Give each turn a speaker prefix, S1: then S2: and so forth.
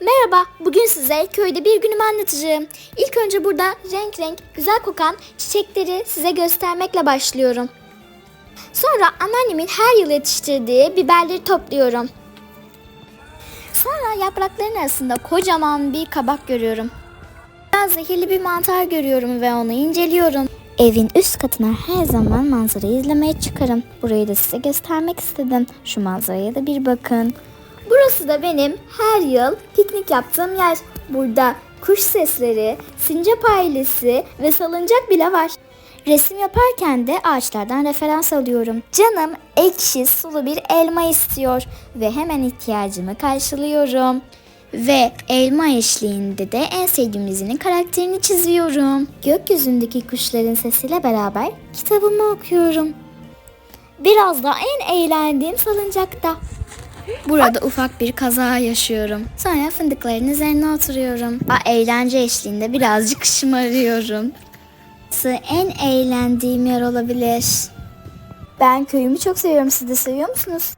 S1: Merhaba, bugün size köyde bir günümü anlatacağım. İlk önce burada renk renk güzel kokan çiçekleri size göstermekle başlıyorum. Sonra anneannemin her yıl yetiştirdiği biberleri topluyorum. Sonra yaprakların arasında kocaman bir kabak görüyorum. Biraz zehirli bir mantar görüyorum ve onu inceliyorum. Evin üst katına her zaman manzarayı izlemeye çıkarım. Burayı da size göstermek istedim. Şu manzaraya da bir bakın. Burası da benim her yıl piknik yaptığım yer. Burada kuş sesleri, sincap ailesi ve salıncak bile var. Resim yaparken de ağaçlardan referans alıyorum. Canım ekşi sulu bir elma istiyor ve hemen ihtiyacımı karşılıyorum. Ve elma eşliğinde de en sevdiğim dizinin karakterini çiziyorum. Gökyüzündeki kuşların sesiyle beraber kitabımı okuyorum. Biraz da en eğlendiğim salıncakta. Burada ufak bir kaza yaşıyorum. Sonra fındıkların üzerine oturuyorum. A, eğlence eşliğinde birazcık şımarıyorum. En eğlendiğim yer olabilir. Ben köyümü çok seviyorum. Siz de seviyor musunuz?